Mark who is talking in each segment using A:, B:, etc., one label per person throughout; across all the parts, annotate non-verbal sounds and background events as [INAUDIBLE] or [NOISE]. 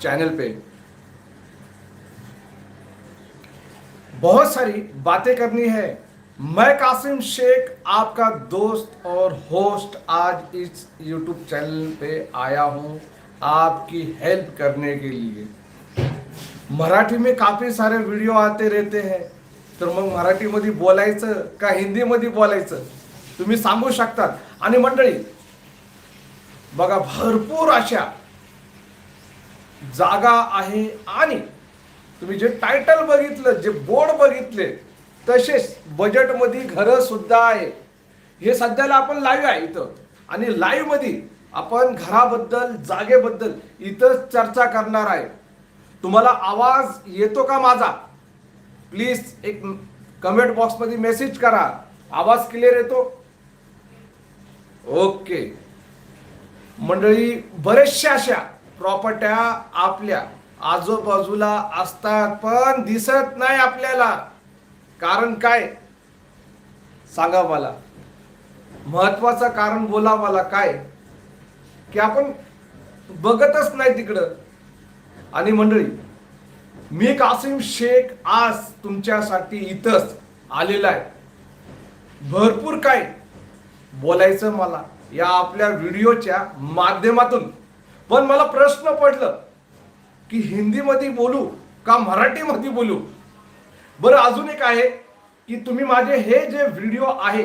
A: Channel पे। बहुत सारी बातें करनी है। मैं कासिम शेख आपका दोस्त और होस्ट आज इस यूट्यूब चैनल पे आया हूं आपकी हेल्प करने के लिए। मराठी में काफी सारे व्हिडिओ आते रहते हैं। तर मग मराठीमध्ये बोलायचं का हिंदीमध्ये बोलायचं? तुम्ही सांगू शकतात. आणि मंडळी बघा भरपूर अशा जागा आहे आणि तुम्ही जे टायटल बघितलं जे बोर्ड बघितले तसेच बजेटमध्ये घरं सुद्धा आहे. हे सध्याला आपण लाईव्ह आहे इथं. आणि लाईव्हमध्ये आपण घराबद्दल जागेबद्दल इथं चर्चा करणार आहे. तुम्हाला आवाज येतो का माझा? प्लीज एक कमेंट बॉक्समध्ये मेसेज करा. आवाज क्लिअर येतो? ओके मंडळी बरेचशा अशा प्रॉपर्ट्या आपल्या आजूबाजूला असतात पण दिसत नाही आपल्याला. कारण काय? सांगा मला. महत्वाचं कारण बोला मला काय? की आपण बघतच नाही तिकडं. आणि मंडळी मी कासिम शेख आज तुमच्यासाठी इथंच आलेला आहे. भरपूर काय बोलायचं मला या आपल्या व्हिडिओच्या माध्यमातून. पण मला प्रश्न पडलं की हिंदीमध्ये बोलू का मराठीमध्ये बोलू? बरं अजून एक आहे की तुम्ही माझे हे जे व्हिडिओ आहे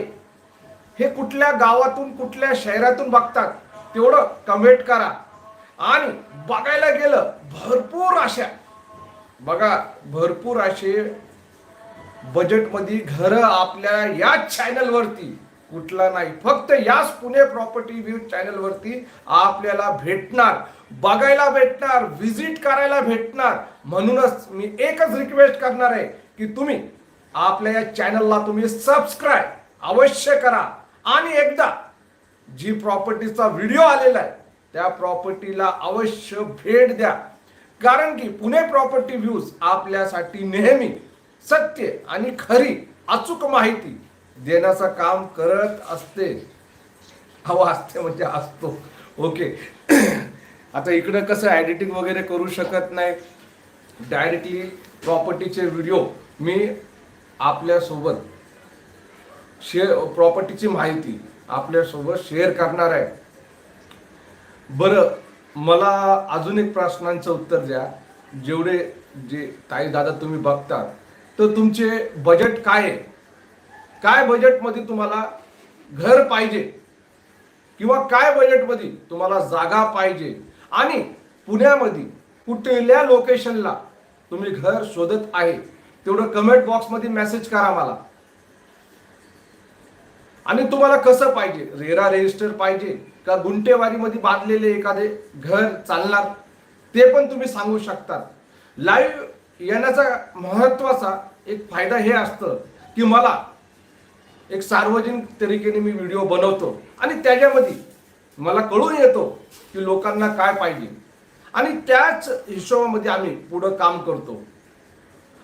A: हे कुठल्या गावातून कुठल्या शहरातून बघतात तेवढं कमेंट करा. आणि बघायला गेलं भरपूर अशा. बघा भरपूर असे बजेटमध्ये घरं आपल्या याच चॅनलवरती कुठला नाही. फक्त याच पुणे प्रॉपर्टी व्ह्यू चॅनलवरती आपल्याला भेटणार. बघायला भेटणार व्हिजिट करायला भेटणार. म्हणूनच मी एकच रिक्वेस्ट करणार आहे की तुम्ही आपल्या या चॅनलला तुम्ही सबस्क्राईब अवश्य करा. आणि एकदा जी प्रॉपर्टीचा व्हिडिओ आलेला आहे त्या प्रॉपर्टीला अवश्य भेट द्या. कारण की पुणे प्रॉपर्टी व्ह्यूज आपल्यासाठी नेहमी सत्य आणि खरी अचूक माहिती देण्याचं काम करत असते. हवा असते म्हणजे असतो. ओके [CLEARS THROAT] आता इकडं कसं एडिटिंग वगैरे करू शकत नाही. डायरेक्टली प्रॉपर्टीचे व्हिडिओ मी आपल्यासोबत शेअर प्रॉपर्टीची माहिती आपल्यासोबत शेअर करणार आहे. बरं मला अजून एक प्रश्नांचं उत्तर द्या. जेवढे जे ताई दादा तुम्ही बघतात तर तुमचे बजेट काय आहे? काय बजेटमध्ये तुम्हाला घर पाहिजे? किंवा काय बजेटमध्ये तुम्हाला जागा पाहिजे? आणि पुण्यामध्ये कुठल्या लोकेशनला तुम्ही घर शोधत आहे? तेवढं कमेंट बॉक्समध्ये मेसेज करा मला. आणि तुम्हाला कसं पाहिजे? रेरा रजिस्टर पाहिजे का गुंटेवारीमध्ये बांधलेले एखादे घर चालणार? ते पण तुम्ही सांगू शकता लाईव्ह येण्याचा महत्त्वाचा एक फायदा हे असतं की मला एक सार्वजनिक तरीकेने मी व्हिडिओ बनवतो. आणि त्याच्यामध्ये मला कळून येतो की लोकांना काय पाहिजे. आणि त्याच हिशोबामध्ये आम्ही पुढं काम करतो.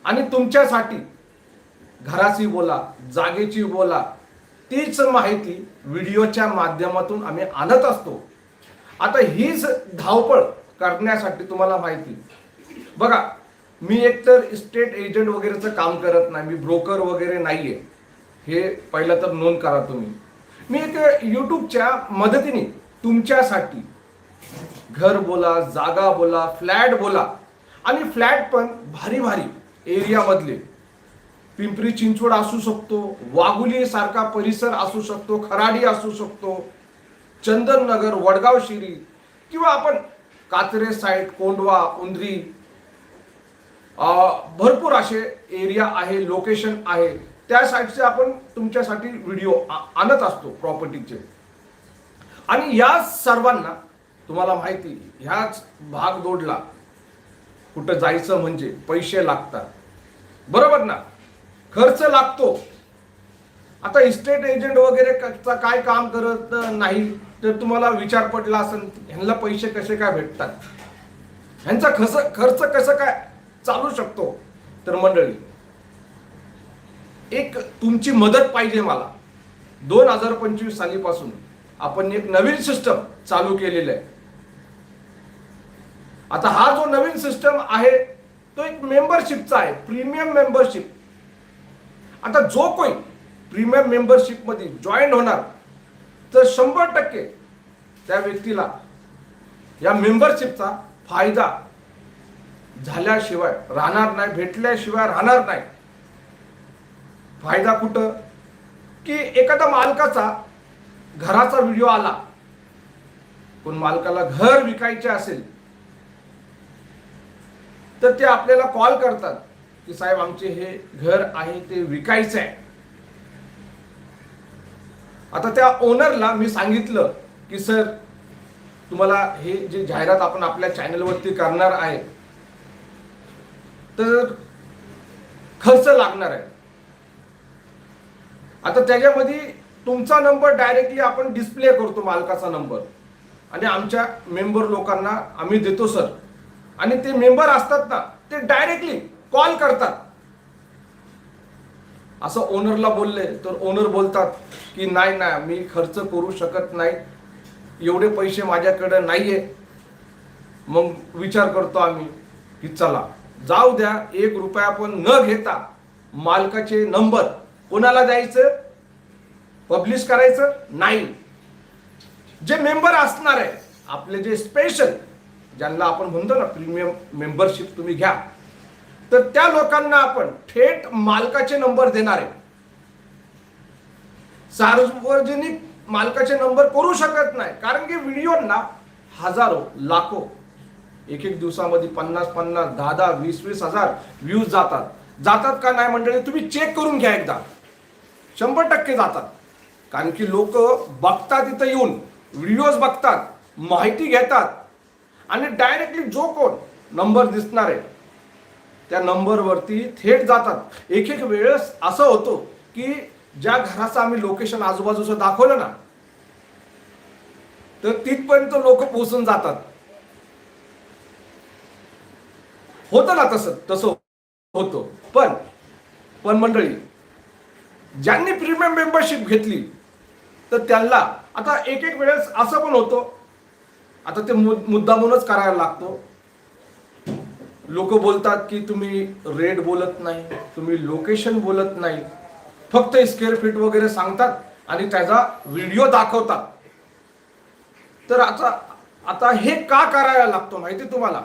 A: आणि तुमच्यासाठी घराची बोला जागेची बोला तीच माहिती व्हिडिओच्या माध्यमातून आम्ही आणत असतो. आता हीच धावपळ करण्यासाठी तुम्हाला माहिती. बघा मी एकतर इस्टेट एजंट वगैरेचं काम करत नाही मी ब्रोकर वगैरे नाहीये. हे पहिलं तर नोंद करा तुम्ही. मी एक यूट्यूबच्या मदतीने तुमच्यासाठी घर बोला जागा बोला फ्लॅट बोला आणि फ्लॅट पण भारी भारी एरियामधले. पिंपरी चिंचवड असू शकतो वाघुली सारखा परिसर असू शकतो खराडी असू शकतो चंदननगर वडगाव शिरी किंवा आपण कात्रे साईड कोंडवा उंद्री भरपूर असे एरिया आहे लोकेशन आहे. त्या साईडचे आपण तुमच्यासाठी व्हिडिओ आणत असतो प्रॉपर्टीचे. आणि या सर्वांना तुम्हाला माहिती ह्याच भागदौडला कुठं जायचं म्हणजे पैसे लागतात. बरोबर ना? खर्च लागतो. आता इस्टेट एजंट वगैरे चा काय काम करत नाही तर तुम्हाला विचार पडला असेल ह्यांना पैसे कसे काय भेटतात? ह्यांचा खर्च खर्च कसं काय चालू शकतो? तर मंडळी एक तुमची मदत पाहिजे मला. दोन हजार पंचवीस सालीपासून आपण एक नवीन सिस्टम चालू केलेलं आहे. आता हा जो नवीन सिस्टम आहे तो एक मेंबरशिपचा आहे प्रीमियम मेंबरशिप आता जो कोणी प्रीमियम मेंबरशिपमध्ये जॉईन होणार तर शंभर टक्के त्या व्यक्तीला या मेंबरशिपचा फायदा झाल्याशिवाय राहणार नाही भेटल्याशिवाय राहणार नाही. फायदा कुठं? की एखादा मालकाचा घराचा व्हिडिओ आला कोण मालकाला घर विकायचे असेल तर ते आपल्याला कॉल करतात की साहेब आमचे हे घर आहे ते विकायचं आहे आता त्या ओनरला मी सांगितलं की सर तुम्हाला हे जे जाहिरात आपण आपल्या चॅनलवरती करणार आहे तर खर्च लागणार आहे. आता त्याच्यामध्ये तुमचा नंबर डायरेक्टली आपण डिस्प्ले करतो मालकाचा नंबर. आणि आमच्या मेंबर लोकांना आम्ही देतो सर आणि ते मेंबर असतात ना ते डायरेक्टली कॉल करतात. असं ओनरला बोलले तर ओनर बोलतात की नाही ना मी खर्च करू शकत नाही. एवढे पैसे माझ्याकडे नाहीये. मग विचार करतो आम्ही की चला जाऊ द्या एक रुपया पण न घेता मालकाचे नंबर कोणाला द्यायचं? पब्लिश करायचं? नाही. जे मेंबर असणार आहे आपले जे स्पेशल ज्यांना आपण म्हणतो ना प्रीमियम मेंबरशिप तुम्ही घ्या. तर त्या लोकांना आपण थेट मालकाचे नंबर देणार आहे. सार्वजनिक मालकाचे नंबर करू शकत नाही. कारण की व्हिडिओना हजारो लाखो एक एक दिवसामध्ये पन्नास पन्नास दहा दहा वीस वीस हजार व्ह्यूज जातात. जातात का नाही मंडळी? तुम्ही चेक करून घ्या एकदा. शंभर टक्के जातात. कारण की लोक बघतात इथं येऊन व्हिडिओज बघतात माहिती घेतात. आणि डायरेक्टली जो कोण नंबर दिसणार आहे त्या नंबरवरती थेट जातात. एक एक वेळेस असं होतो की ज्या घराचं आम्ही लोकेशन आजूबाजूचं दाखवलं ना तर तिथपर्यंत लोक पोहोचून जातात. होतं ना तसं तसं होतं. पण पण मंडळी ज्यांनी प्रीमियम मेंबरशिप घेतली तर त्यांना आता एक एक वेळेस असं पण होतं. आता ते मुद- मुद्दामूनच करायला लागतो. लोक बोलतात की तुम्ही रेट बोलत नाही तुम्ही लोकेशन बोलत नाही. फक्त स्क्वेअर फीट वगैरे सांगतात आणि त्याचा व्हिडिओ दाखवतात. तर आता आता हे का करायला लागतो माहिती तुम्हाला?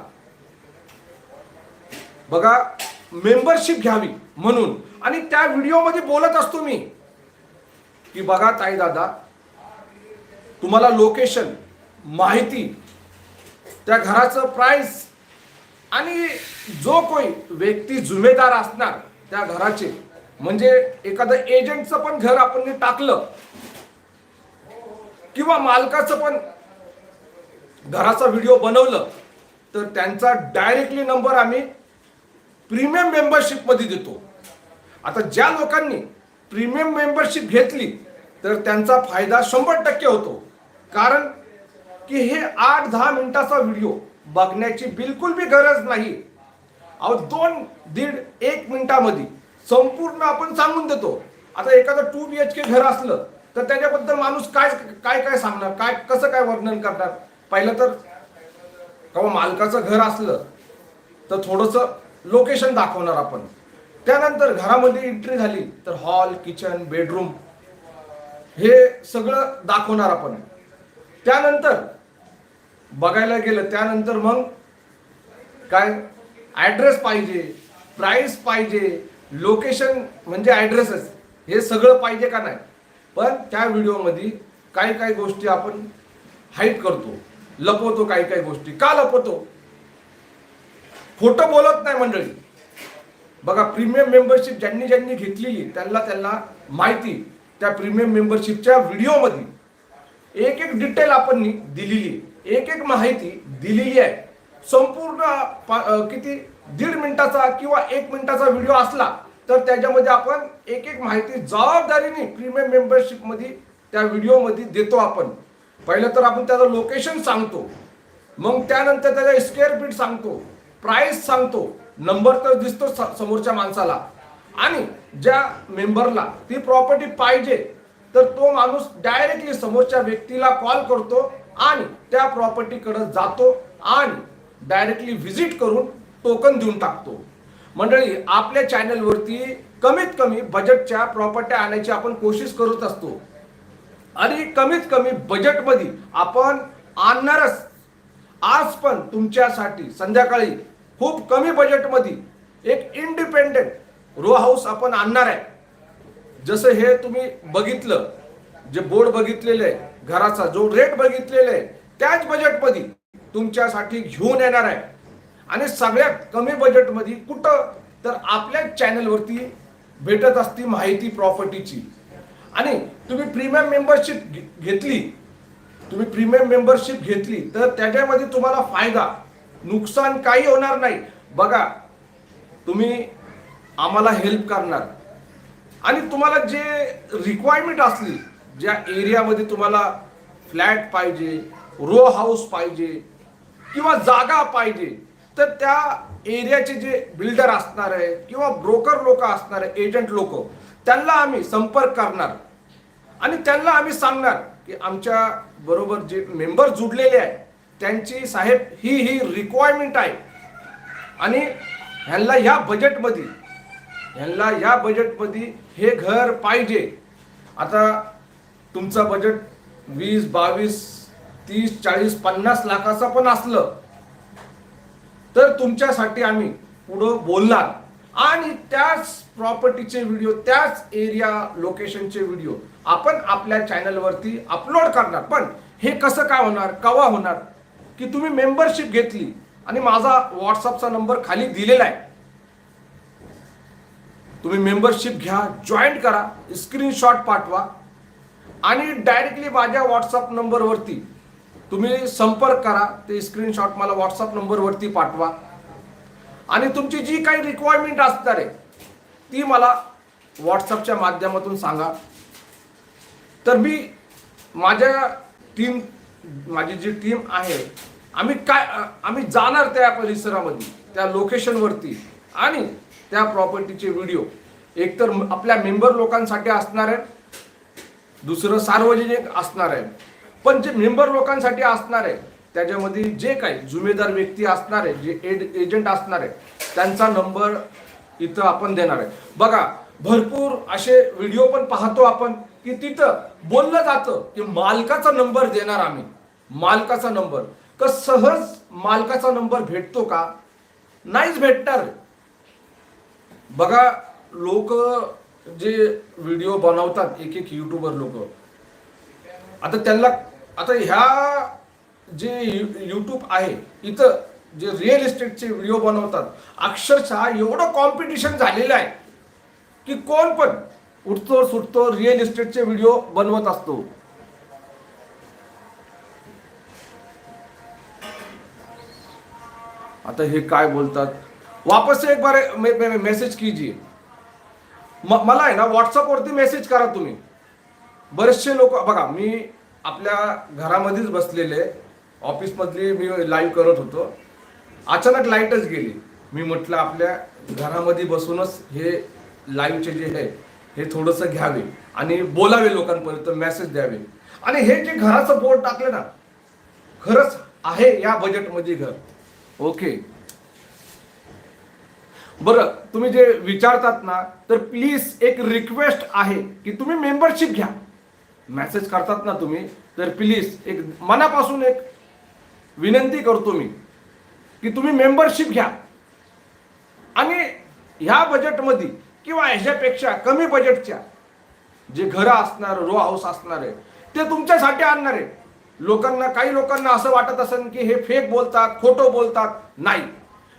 A: बघा मेंबरशिप घ्यावी म्हणून. आणि त्या व्हिडिओमध्ये बोलत असतो मी की बघा ताई दादा तुम्हाला लोकेशन माहिती त्या घराचं प्राइस आणि जो कोणी व्यक्ती जुमेदार असणार त्या घराचे म्हणजे एखादं एजंटचं पण घर आपण टाकलं किंवा मालकाचं पण घराचा व्हिडिओ बनवलं तर त्यांचा डायरेक्टली नंबर आम्ही प्रीमियम मेंबरशिपमध्ये देतो. आता ज्या लोकांनी प्रीमियम मेंबरशिप घेतली तर त्यांचा फायदा शंभर टक्के होतो. कारण की हे आठ दहा मिनिटाचा व्हिडिओ बघण्याची बिलकुल बी गरज नाही. अहो दोन दीड एक मिनिटामध्ये संपूर्ण आपण सांगून देतो. आता एखादं टू बी एच के घर असलं तर त्याच्याबद्दल माणूस काय काय काय सांगणार? काय कसं काय वर्णन करणार? पहिलं तर किंवा मालकाचं घर असलं तर थोडंसं लोकेशन दाखवणार आपण. त्यानंतर घरामध्ये एंट्री झाली तर हॉल किचन बेडरूम हे सगळं दाखवणार आपण. त्यानंतर बघायला गेलं त्यानंतर मग काय? ॲड्रेस पाहिजे प्राईस पाहिजे लोकेशन म्हणजे ॲड्रेसच हे सगळं पाहिजे का नाही? पण त्या व्हिडिओमध्ये काही काही गोष्टी आपण हाईट करतो लपवतो काही काही गोष्टी. का लपवतो? खोटं बोलत नाही मंडळी. बघा प्रीमियम मेंबरशिप ज्यांनी ज्यांनी घेतलेली त्यांना त्यांना माहिती त्या प्रीमियम मेंबरशिपच्या व्हिडिओमध्ये एक एक डिटेल आपण दिलेली आहे. एक एक माहिती दिलेली आहे. संपूर्ण पा- किती दीड मिनिटाचा किंवा एक मिनिटाचा व्हिडिओ असला तर त्याच्यामध्ये आपण एक एक माहिती जबाबदारीने प्रीमियम मेंबरशिपमध्ये त्या व्हिडिओमध्ये देतो आपण. पहिलं तर आपण त्याचं लोकेशन सांगतो. मग त्यानंतर त्याचा स्क्वेअर फीट सांगतो. प्राईस सांगतो. नंबर तर दिसतो समोरच्या माणसाला. आणि ज्या मेंबरला ती प्रॉपर्टी पाहिजे तर तो माणूस डायरेक्टली समोरच्या व्यक्तीला कॉल करतो आणि त्या प्रॉपर्टीकडे जातो आणि डायरेक्टली व्हिजिट करून टोकन देऊन टाकतो. मंडळी आपल्या चॅनलवरती कमीत कमी बजेटच्या प्रॉपर्ट्या आणायची आपण कोशिश करत असतो. आणि कमीत कमी बजेटमध्ये आपण आणणारच. आज पण तुमच्यासाठी संध्याकाळी खूप कमी बजेटमध्ये एक इंडिपेंडेंट रो हाऊस आपण आणणार आहे. जसं हे तुम्ही बघितलं जे बोर्ड बघितलेले आहे घराचा जो रेट बघितलेला आहे त्याच बजेटमध्ये तुमच्यासाठी घेऊन येणार आहे. आणि सगळ्यात कमी बजेटमध्ये कुठं? तर आपल्या चॅनलवरती भेटत असती माहिती प्रॉपर्टीची आणि तुम्ही प्रीमियम मेंबरशिप घेतली तुम्ही प्रीमियम मेंबरशिप घेतली तर त्याच्यामध्ये तुम्हाला फायदा. नुकसान काही होणार नाही. बघा तुम्ही आम्हाला हेल्प करणार. आणि तुम्हाला जे रिक्वायरमेंट असली ज्या एरियामध्ये तुम्हाला फ्लॅट पाहिजे रो हाऊस पाहिजे किंवा जागा पाहिजे तर त्या एरियाचे जे बिल्डर असणार आहे किंवा ब्रोकर लोक असणार आहे एजंट लोक त्यांना आम्ही संपर्क करणार. आणि त्यांना आम्ही सांगणार की आमच्या बरोबर जे मेंबर जुडलेले आहे त्यांची साहेब ही ही रिक्वायरमेंट आहे. आणि ह्यांना ह्या बजेटमध्ये ह्यांना ह्या बजेटमध्ये हे घर पाहिजे. आता तुमचा बजेट वीस बावीस तीस चाळीस पन्नास लाखाचं पण असलं तर तुमच्यासाठी आम्ही पुढं बोलणार. आणि त्याच प्रॉपर्टीचे व्हिडिओ त्याच एरिया लोकेशनचे व्हिडिओ आपण आपल्या चॅनलवरती अपलोड करणार. पण हे कसं काय होणार कवा होणार की तुम्ही मेंबरशिप घेतली आणि माझा व्हॉट्सअपचा नंबर खाली दिलेला आहे. तुम्ही मेंबरशिप घ्या जॉईन करा स्क्रीनशॉट पाठवा आणि डायरेक्टली माझ्या व्हॉट्सअप नंबरवरती तुम्ही संपर्क करा ते स्क्रीनशॉट मला व्हॉट्सअप नंबरवरती पाठवा. आणि तुमची जी काही रिक्वायरमेंट असणार आहे ती मला व्हॉट्सअपच्या माध्यमातून सांगा. तर मी माझ्या टीम माझी जी टीम आहे आम्ही काय आम्ही जाणार त्या परिसरामध्ये त्या लोकेशनवरती आणि त्या प्रॉपर्टीचे व्हिडिओ एकतर आपल्या मेंबर लोकांसाठी असणार आहे दुसरं सार्वजनिक असणार आहे. पण जे मेंबर लोकांसाठी असणार आहे त्याच्यामध्ये जे काही जुमेदार व्यक्ती असणार आहे जे एड एजंट असणार आहे त्यांचा नंबर इथं आपण देणार आहे. बघा भरपूर असे व्हिडिओ पण पाहतो आपण. की तिथं बोललं जातं की मालकाचा नंबर देणार आम्ही. मालकाचा नंबर. का सहज मालकाचा नंबर भेटतो का? नाहीच भेटणार. बघा लोक जे व्हिडिओ बनवतात एक एक युट्यूबर लोक. आता त्यांना आता ह्या जे युट्यूब आहे इथं जे रिअल इस्टेटचे व्हिडिओ बनवतात अक्षरशः एवढं कॉम्पिटिशन झालेलं आहे की कोण पण उठतो सुटतो रिअल इस्टेटचे व्हिडिओ बनवत असतो. आता हे काय बोलतात? वापस से एक बार मे- मे- मेसेज कीजिए. म- मला आहे ना व्हॉट्सअपवरती मेसेज करा तुम्ही. बरेचसे लोक बघा मी आपल्या घरामध्येच बसलेले ऑफिसमधली मी लाईव्ह करत होतो. अचानक लाईटच गेली. मी म्हटलं आपल्या घरामध्ये बसूनच हे लाईव्हचे जे आहे हे थोडंसं घ्यावे आणि बोलावे लोकांपर्यंत मेसेज द्यावे. आणि हे जे घराचं बोर्ड टाकलं ना खरंच आहे या बजेटमध्ये घर. ओके. बरं तुम्ही जे विचारतात ना तर प्लीज एक रिक्वेस्ट आहे की तुम्ही मेंबरशिप घ्या. मेसेज करतात ना तुम्ही तर प्लीज एक मनापासून एक विनंती करतो मी की तुम्ही मेंबरशिप घ्या. आणि ह्या बजेटमध्ये किंवा ह्याच्यापेक्षा कमी बजेटच्या जे घरं असणार रो हाऊस असणार आहे ते तुमच्यासाठी आणणार आहे. लोकांना काही लोकांना असं वाटत असेल की हे फेक बोलतात खोटं बोलतात नाही.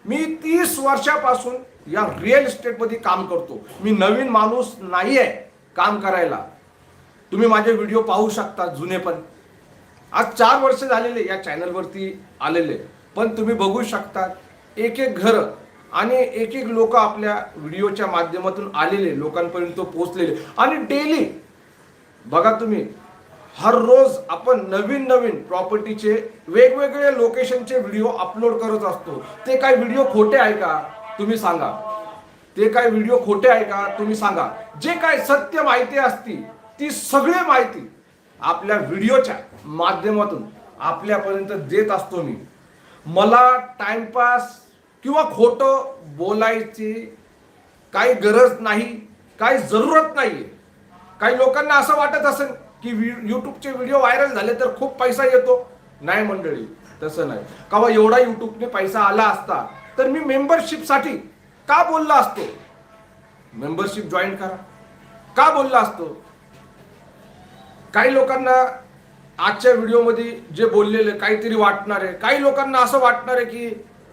A: मी तीस वर्षापासून या रिअल इस्टेटमध्ये काम करतो. मी नवीन माणूस नाही आहे काम करायला. तुम्ही माझे व्हिडिओ पाहू शकता जुने पण. आज चार वर्ष झालेले या चॅनलवरती आलेले. पण तुम्ही बघू शकता एक एक घरं आणि एक एक लोक आपल्या व्हिडिओच्या माध्यमातून आलेले लोकांपर्यंत पोहोचलेले. आणि डेली बघा तुम्ही हर रोज आपण नवीन नवीन प्रॉपर्टीचे वेगवेगळे लोकेशनचे व्हिडिओ अपलोड करत असतो. ते काय व्हिडिओ खोटे आहे का? तुम्ही सांगा. ते काय व्हिडिओ खोटे आहे का? तुम्ही सांगा. जे काय सत्य माहिती असती ती सगळी माहिती आपल्या व्हिडिओच्या माध्यमातून आपल्यापर्यंत देत असतो मी. मला टाइमपास किंवा खोटं बोलायची काही गरज नाही काही जरूरत नाही. काही लोकांना असं वाटत असेल की युट्यूबचे व्हिडिओ व्हायरल झाले तर खूप पैसा येतो. नाही मंडळी तसं नाही. का बा एवढा युट्यूबने पैसा आला असता तर मी मेंबरशिपसाठी का बोलला असतो? मेंबरशिप जॉईन करा. का बोलला असतो? काही लोकांना आजच्या व्हिडिओमध्ये जे बोललेले काहीतरी वाटणार आहे काही लोकांना असं वाटणार आहे की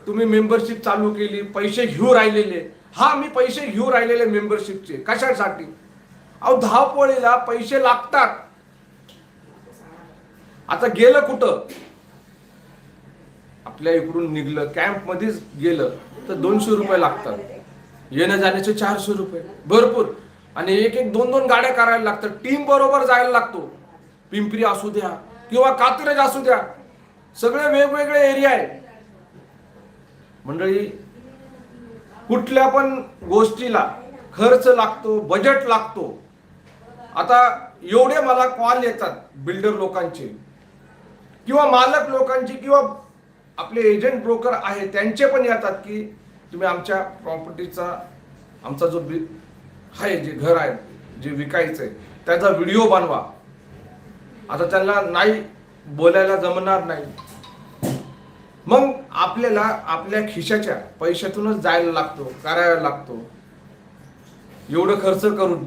A: तुम्ही मेंबरशिप चालू केली पैसे घेऊ राहिलेले. हा मी पैसे घेऊ राहिलेले मेंबरशिपचे कशासाठी? अहो धावपळीला पैसे लागतात. आता गेलं कुठं? आपल्या इकडून निघलं कॅम्प मध्येच गेलं तर दोनशे रुपये लागतात. येण्या जाण्याचे चारशे रुपये. भरपूर. आणि एक एक दोन दोन गाड्या करायला लागतात. टीम बरोबर जायला लागतो. पिंपरी असू द्या किंवा कात्रज असू द्या. सगळे वेगवेगळे एरिया आहे. मंडळी कुठल्या पण गोष्टीला खर्च लागतो बजेट लागतो. आता एवढे मला कॉल येतात बिल्डर लोकांचे किंवा मालक लोकांचे किंवा आपले एजंट ब्रोकर आहे त्यांचे पण येतात की तुम्ही आमच्या प्रॉपर्टीचा आमचा जो बि आहे जे घर आहे जे विकायचं आहे त्याचा व्हिडिओ बनवा. आता त्यांना नाही बोलायला जमणार नाही. मग आपल्याला आपल्या खिशाच्या पैशातूनच जायला लागतो करायला लागतो. एवढं खर्च करून.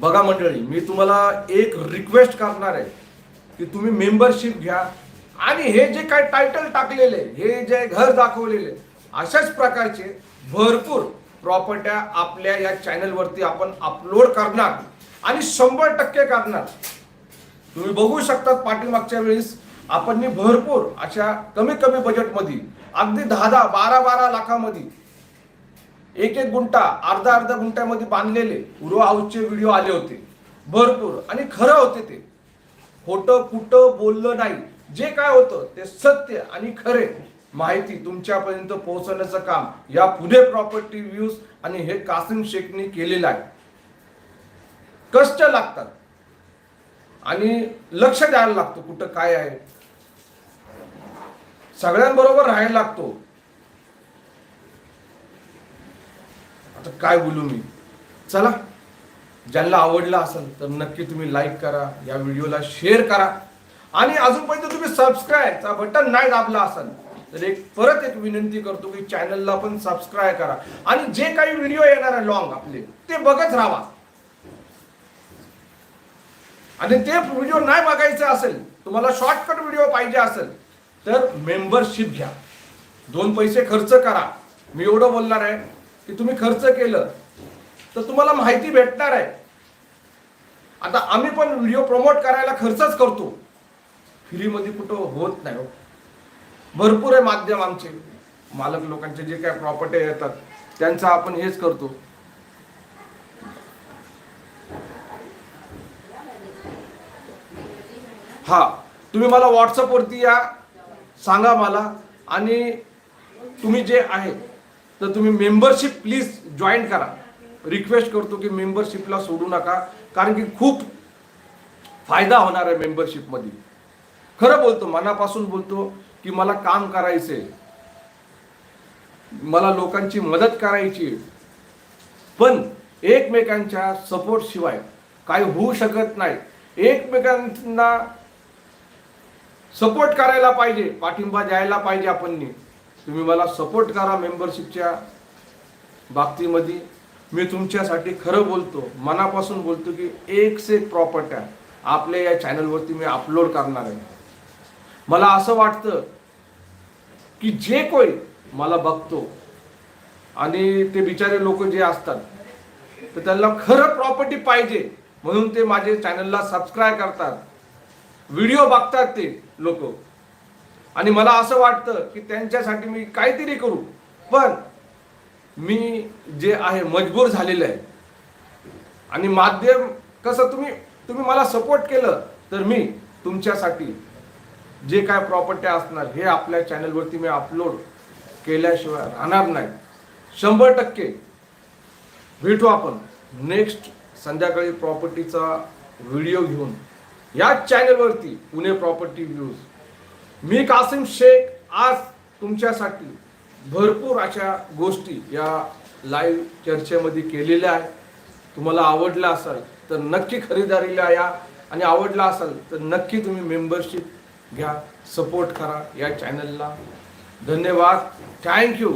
A: बघा मंडळी मी तुम्हाला एक रिक्वेस्ट करणार आहे की तुम्ही मेंबरशिप घ्या. आणि हे जे काय टायटल टाकलेले हे जे घर दाखवलेले अशाच प्रकारचे भरपूर प्रॉपर्ट्या आपल्या या चॅनलवरती आपण अपलोड करणार. आणि शंभर टक्के करणार. तुम्ही बघू शकतात पाठीमागच्या वेळेस आपण भरपूर अशा कमी कमी बजेटमध्ये अगदी दहा दहा बारा बारा लाखामध्ये एक एक गुंटा अर्धा अर्धा गुंट्यामध्ये बांधलेले उर्व हाऊसचे व्हिडिओ आले होते. भरपूर. आणि खरं होते ते. खोटं कुठं बोललं नाही. जे काय होतं ते सत्य आणि खरे माहिती तुमच्यापर्यंत पोहोचवण्याचं काम या पुणे प्रॉपर्टी व्ह्यूज आणि हे कासिम शेखनी केलेलं आहे. कष्ट लागतात. आणि लक्ष द्यायला लागतं कुठं काय आहे. सगळ्यांबरोबर राहायला लागतो. आता काय बोलू मी? चला. ज्यांना आवडला असेल तर नक्की तुम्ही लाईक करा या व्हिडिओला शेअर करा. आणि अजूनपर्यंत तुम्ही सबस्क्राईबचा बटन नाही दाबला असेल तर एक परत एक विनंती करतो की चॅनलला पण सबस्क्राईब करा. आणि जे काही व्हिडिओ येणार आहे लॉंग आपले ते बघत राहा. आणि ते व्हिडिओ नाही बघायचे असेल तुम्हाला शॉर्टकट व्हिडिओ पाहिजे असेल तर मेंबरशिप घ्या. दोन पैसे खर्च करा. मी एवढं बोलणार आहे की तुम्ही खर्च केलं तर तुम्हाला माहिती भेटणार आहे. आता आम्ही पण व्हिडिओ प्रमोट करायला खर्चच करतो. फ्रीमध्ये कुठं होत नाही हो. भरपूर आहे माध्यम आमचे. मालक लोकांचे जे काय प्रॉपर्टी येतात त्यांचं आपण हेच करतो. हा तुम्ही मला व्हॉट्सअपवरती या. सांगा मला. आणि तुम्ही जे आहे तर तुम्ही मेंबरशिप प्लीज जॉईन करा. रिक्वेस्ट करतो की मेंबरशिपला सोडू नका. कारण की खूप फायदा होणार आहे मेंबरशिपमध्ये खरं बोलतो मनापासून बोलतो की मला काम करायचे मला लोकांची मदत करायची आहे. पण एकमेकांच्या सपोर्ट शिवाय काही होऊ शकत नाही. एकमेकांना सपोर्ट करायला पाहिजे पाठिंबा द्यायला पाहिजे आपण तुम्ही मला सपोर्ट करा मेंबरशिपच्या बाबतीमध्ये. मी तुमच्यासाठी खरं बोलतो मनापासून बोलतो की एक से एक प्रॉपर्ट्या आपल्या या चॅनलवरती मी अपलोड करणार आहे. मला असं वाटतं की जे कोणी मला बघतो आणि ते बिचारे लोक जे असतात तर त्यांना खरं प्रॉपर्टी पाहिजे म्हणून ते माझे चॅनलला सबस्क्राईब करतात. व्हिडिओ बघतात ते. लोक. आणि मला असं वाटतं की त्यांच्यासाठी मी काहीतरी करू. पण मी जे आहे मजबूर झालेलं आहे. आणि माध्यम कसं तुम्ही तुम्ही मला सपोर्ट केलं तर मी तुमच्यासाठी जे काय प्रॉपर्टी असणार हे आपल्या चॅनलवरती मी अपलोड केल्याशिवाय राहणार नाही. शंभर टक्के भेटू आपण नेक्स्ट संध्याकाळी प्रॉपर्टीचा व्हिडिओ घेऊन. याच चॅनलवरती पुणे प्रॉपर्टी न्यूज मी कासिम शेख आज तुमच्यासाठी भरपूर अशा गोष्टी या लाईव्ह चर्चेमध्ये केलेल्या आहे तुम्हाला आवडला असेल तर नक्की खरेदारीला या आणि आवडला असेल तर नक्की तुम्ही मेंबरशिप घ्या सपोर्ट करा या चॅनलला धन्यवाद. थँक्यू